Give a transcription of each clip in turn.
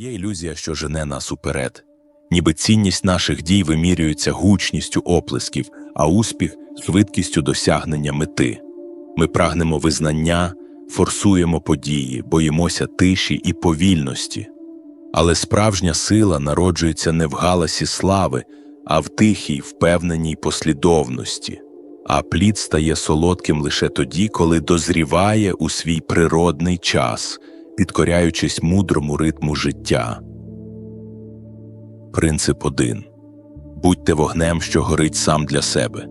Є ілюзія, що жене нас уперед, ніби цінність наших дій вимірюється гучністю оплесків, а успіх швидкістю досягнення мети. Ми прагнемо визнання, форсуємо події, боїмося тиші і повільності. Але справжня сила народжується не в галасі слави, а в тихій, впевненій послідовності. А плід стає солодким лише тоді, коли дозріває у свій природний час, підкоряючись мудрому ритму життя. Принцип 1. Будьте вогнем, що горить сам для себе.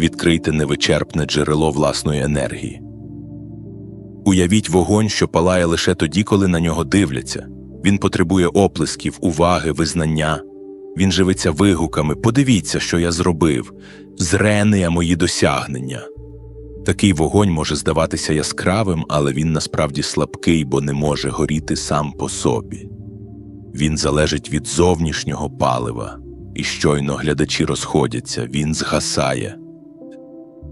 Відкрийте невичерпне джерело власної енергії. Уявіть вогонь, що палає лише тоді, коли на нього дивляться. Він потребує оплесків, уваги, визнання. Він живиться вигуками Подивіться, що я зробив, зрене мої досягнення. Такий вогонь може здаватися яскравим, але він насправді слабкий, бо не може горіти сам по собі. Він залежить від зовнішнього палива, і щойно глядачі розходяться, він згасає.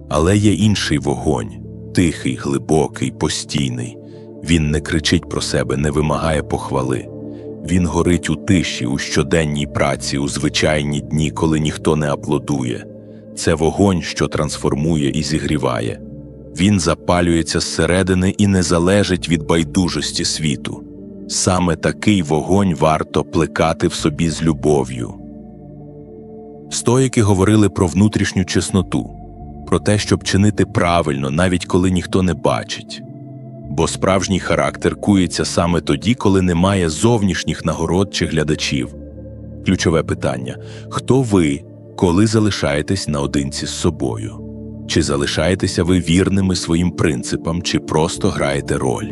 Але є інший вогонь тихий, глибокий, постійний. Він не кричить про себе, не вимагає похвали. Він горить у тиші, у щоденній праці, у звичайні дні, коли ніхто не аплодує. Це вогонь, що трансформує і зігріває. Він запалюється зсередини і не залежить від байдужості світу. Саме такий вогонь варто плекати в собі з любов'ю. Стоїки говорили про внутрішню чесноту, про те, щоб чинити правильно, навіть коли ніхто не бачить. Бо справжній характер кується саме тоді, коли немає зовнішніх нагород чи глядачів. Ключове питання хто ви, коли залишаєтесь наодинці з собою? Чи залишаєтеся ви вірними своїм принципам, чи просто граєте роль?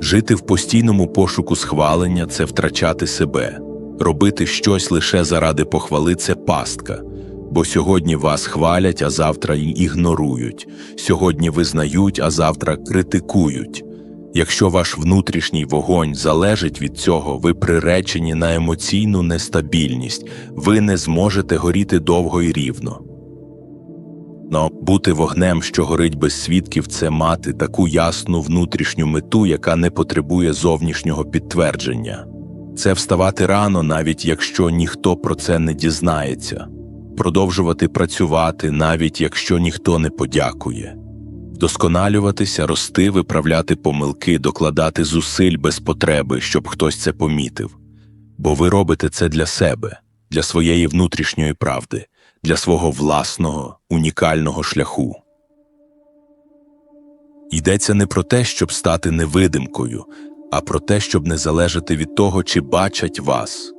Жити в постійному пошуку схвалення це втрачати себе, робити щось лише заради похвали це пастка. Бо сьогодні вас хвалять, а завтра ігнорують, сьогодні визнають, а завтра критикують. Якщо ваш внутрішній вогонь залежить від цього, ви приречені на емоційну нестабільність, ви не зможете горіти довго і рівно. Но бути вогнем, що горить без свідків, це мати таку ясну внутрішню мету, яка не потребує зовнішнього підтвердження. Це вставати рано, навіть якщо ніхто про це не дізнається, продовжувати працювати, навіть якщо ніхто не подякує, вдосконалюватися, рости, виправляти помилки, докладати зусиль без потреби, щоб хтось це помітив. Бо ви робите це для себе, для своєї внутрішньої правди для свого власного унікального шляху. Йдеться не про те, щоб стати невидимкою, а про те, щоб не залежати від того, чи бачать вас.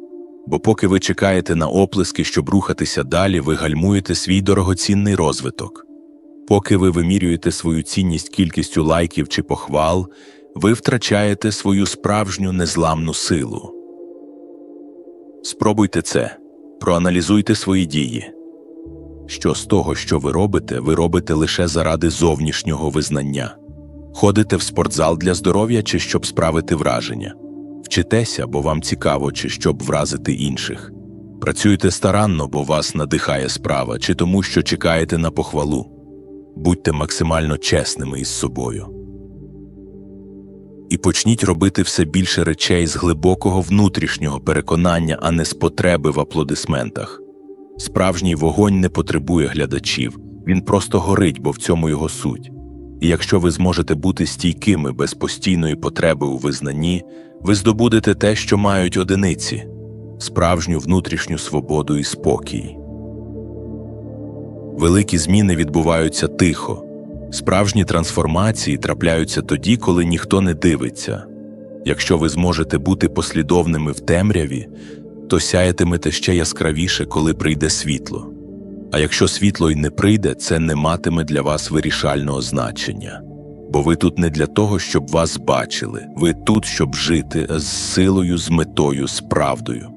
Бо поки ви чекаєте на оплески, щоб рухатися далі, ви гальмуєте свій дорогоцінний розвиток. Поки ви вимірюєте свою цінність кількістю лайків чи похвал, ви втрачаєте свою справжню незламну силу. Спробуйте це, проаналізуйте свої дії що з того, що ви робите, ви робите лише заради зовнішнього визнання. Ходите в спортзал для здоров'я чи щоб справити враження, вчитеся, бо вам цікаво, чи щоб вразити інших. Працюєте старанно, бо вас надихає справа, чи тому, що чекаєте на похвалу. Будьте максимально чесними із собою. І почніть робити все більше речей з глибокого внутрішнього переконання, а не з потреби в аплодисментах. Справжній вогонь не потребує глядачів, він просто горить, бо в цьому його суть. І якщо ви зможете бути стійкими без постійної потреби у визнанні, ви здобудете те, що мають одиниці справжню внутрішню свободу і спокій. Великі зміни відбуваються тихо, справжні трансформації трапляються тоді, коли ніхто не дивиться. Якщо ви зможете бути послідовними в темряві, то сяятимете ще яскравіше, коли прийде світло. А якщо світло й не прийде, це не матиме для вас вирішального значення. Бо ви тут не для того, щоб вас бачили, ви тут, щоб жити з силою, з метою, з правдою.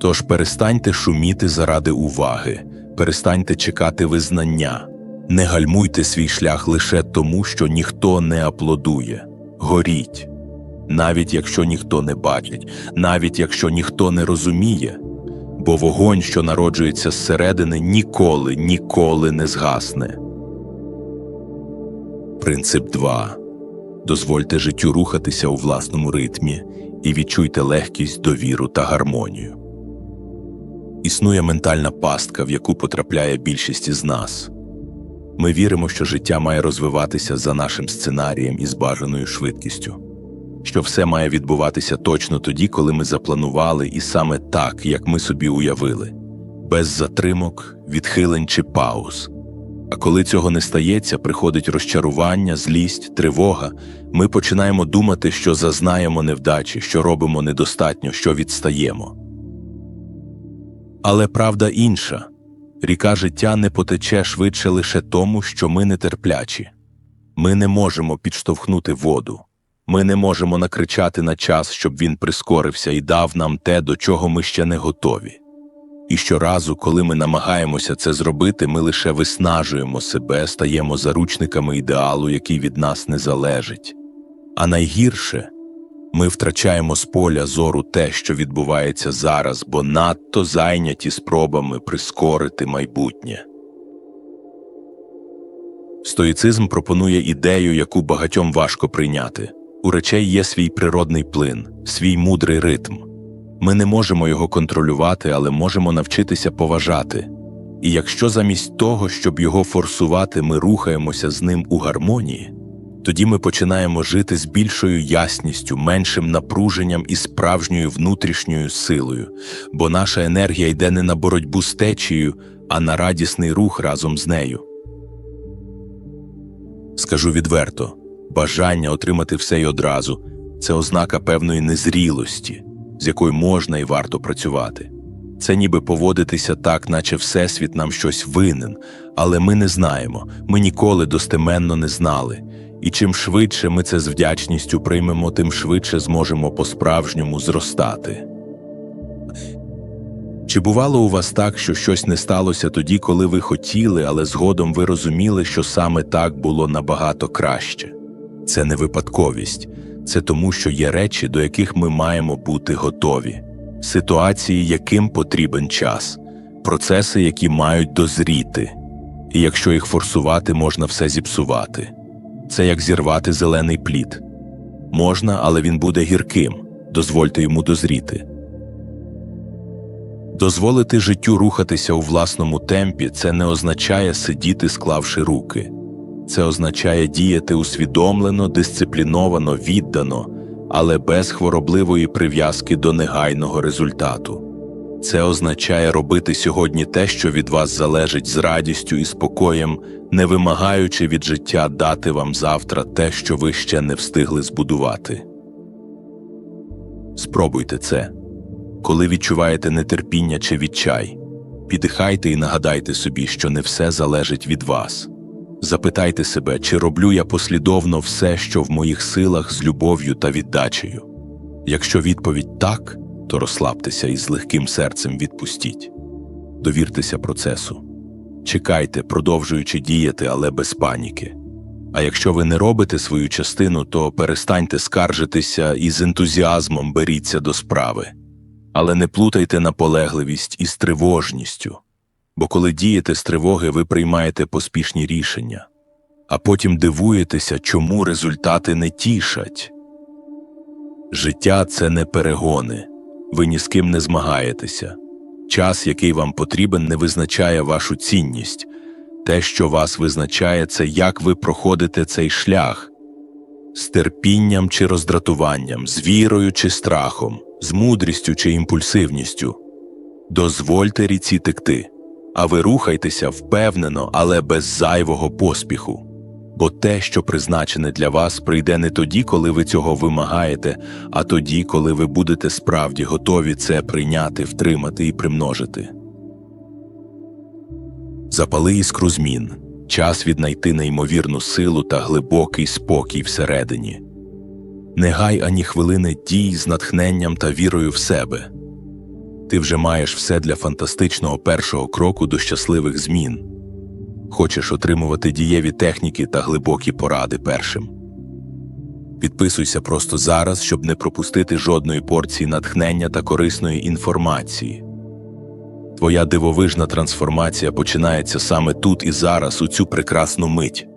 Тож перестаньте шуміти заради уваги, перестаньте чекати визнання, не гальмуйте свій шлях лише тому, що ніхто не аплодує. Горіть навіть якщо ніхто не бачить, навіть якщо ніхто не розуміє, бо вогонь, що народжується зсередини, ніколи, ніколи не згасне. Принцип 2. Дозвольте життю рухатися у власному ритмі і відчуйте легкість, довіру та гармонію. Існує ментальна пастка, в яку потрапляє більшість із нас. Ми віримо, що життя має розвиватися за нашим сценарієм і з бажаною швидкістю, що все має відбуватися точно тоді, коли ми запланували, і саме так, як ми собі уявили, без затримок, відхилень чи пауз. А коли цього не стається, приходить розчарування, злість, тривога. Ми починаємо думати, що зазнаємо невдачі, що робимо недостатньо, що відстаємо. Але правда інша ріка життя не потече швидше лише тому, що ми нетерплячі. Ми не можемо підштовхнути воду, ми не можемо накричати на час, щоб він прискорився і дав нам те, до чого ми ще не готові. І щоразу, коли ми намагаємося це зробити, ми лише виснажуємо себе, стаємо заручниками ідеалу, який від нас не залежить. А найгірше ми втрачаємо з поля зору те, що відбувається зараз, бо надто зайняті спробами прискорити майбутнє. Стоїцизм пропонує ідею, яку багатьом важко прийняти. У речей є свій природний плин, свій мудрий ритм. Ми не можемо його контролювати, але можемо навчитися поважати. І якщо замість того, щоб його форсувати, ми рухаємося з ним у гармонії, тоді ми починаємо жити з більшою ясністю, меншим напруженням і справжньою внутрішньою силою, бо наша енергія йде не на боротьбу з течією, а на радісний рух разом з нею. Скажу відверто, бажання отримати все й одразу це ознака певної незрілості, з якою можна і варто працювати. Це ніби поводитися так, наче Всесвіт нам щось винен, але ми не знаємо, ми ніколи достеменно не знали. І чим швидше ми це з вдячністю приймемо, тим швидше зможемо по-справжньому зростати. Чи бувало у вас так, що щось не сталося тоді, коли ви хотіли, але згодом ви розуміли, що саме так було набагато краще? Це не випадковість, це тому, що є речі, до яких ми маємо бути готові, ситуації, яким потрібен час, процеси, які мають дозріти, і якщо їх форсувати, можна все зіпсувати. Це як зірвати зелений плід. Можна, але він буде гірким. Дозвольте йому дозріти. Дозволити життю рухатися у власному темпі це не означає сидіти, склавши руки. Це означає діяти усвідомлено, дисципліновано, віддано, але без хворобливої прив'язки до негайного результату. Це означає робити сьогодні те, що від вас залежить з радістю і спокоєм, не вимагаючи від життя дати вам завтра те, що ви ще не встигли збудувати. Спробуйте це. Коли відчуваєте нетерпіння чи відчай, піддихайте і нагадайте собі, що не все залежить від вас. Запитайте себе, чи роблю я послідовно все, що в моїх силах з любов'ю та віддачею. Якщо відповідь так, то розслабтеся і з легким серцем відпустіть. Довіртеся процесу. Чекайте, продовжуючи діяти, але без паніки. А якщо ви не робите свою частину, то перестаньте скаржитися і з ентузіазмом беріться до справи. Але не плутайте наполегливість із тривожністю, бо коли дієте з тривоги, ви приймаєте поспішні рішення, а потім дивуєтеся, чому результати не тішать. Життя це не перегони, ви ні з ким не змагаєтеся. Час, який вам потрібен, не визначає вашу цінність. Те, що вас визначає, це як ви проходите цей шлях з терпінням чи роздратуванням, з вірою чи страхом, з мудрістю чи імпульсивністю. Дозвольте ріці текти, а ви рухайтеся впевнено, але без зайвого поспіху. Бо те, що призначене для вас, прийде не тоді, коли ви цього вимагаєте, а тоді, коли ви будете справді готові це прийняти, втримати і примножити. Запали іскру змін, час віднайти неймовірну силу та глибокий спокій всередині. Не гай ані хвилини дій з натхненням та вірою в себе. Ти вже маєш все для фантастичного першого кроку до щасливих змін. Хочеш отримувати дієві техніки та глибокі поради першим. Підписуйся просто зараз, щоб не пропустити жодної порції натхнення та корисної інформації. Твоя дивовижна трансформація починається саме тут і зараз, у цю прекрасну мить.